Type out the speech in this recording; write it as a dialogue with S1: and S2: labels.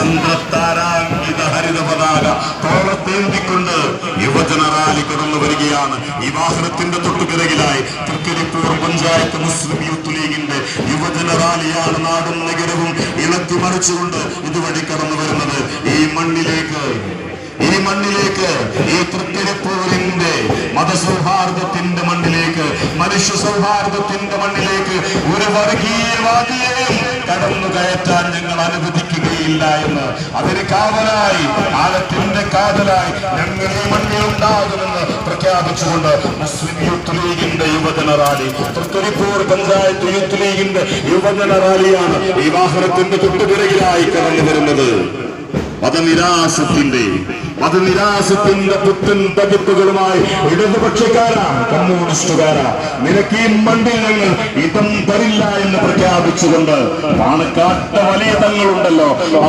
S1: ചന്ദ്രത്താരാങ്കിത ഹരിത പതാക തോളത്തേന്തിക്കൊണ്ട് യുവജന റാലി കടന്നു വരികയാണ്. ഈ വാഹനത്തിന്റെ തൊട്ടുപിറകിലായി തൃക്കരിപ്പൂർ പഞ്ചായത്ത് മുസ്ലിം യൂത്ത് ലീഗിന്റെ യുവജന റാലിയാണ് നാടും നഗരവും ഇളക്കി മറിച്ചുകൊണ്ട് ഇതുവഴി കടന്നു വരുന്നത്. ഈ മണ്ണിലേക്ക് ഈ മണ്ണിലേക്ക് ഈ തൃക്കരിപ്പൂരിന്റെ മതസൗഹാർദ്ദത്തിന്റെ മണ്ണിലേക്ക് മനുഷ്യ സൗഹാർദ്ദത്തിന്റെ മണ്ണിലേക്ക് ഒരു വർഗീയവാദിയെയും കടന്നു കയറ്റാൻ ഞങ്ങൾ അനുവദിക്കുകയില്ല എന്ന്. അതിന് കാവലായി. കാലത്തിന്റെ കാതലായി. ഞങ്ങൾ ഈ മണ്ണിൽ ഉണ്ടാകുമെന്ന് പ്രഖ്യാപിച്ചുകൊണ്ട് മുസ്ലിം യൂത്ത് ലീഗിന്റെ യുവജന റാലി. തൃക്കരിപ്പൂർ പഞ്ചായത്ത് യൂത്ത് ലീഗിന്റെ യുവജന റാലിയാണ് ഈ വാഹനത്തിന്റെ തൊട്ടുപിറകിലായി കടന്നു വരുന്നത് മതനിരാശത്തിന്റെ മതനിരാശത്തിന്റെ പുത്തൻ പതിപ്പുകളുമായി ഇടതുപക്ഷക്കാരാ കമ്മ്യൂണിസ്റ്റുകാരാ. നിനക്ക് ഈ മണ്ണിൽ ഞങ്ങൾ ഇതം തരില്ല എന്ന് പ്രഖ്യാപിച്ചുകൊണ്ട് പാണക്കാട്ട വലിയ തങ്ങളുണ്ടല്ലോ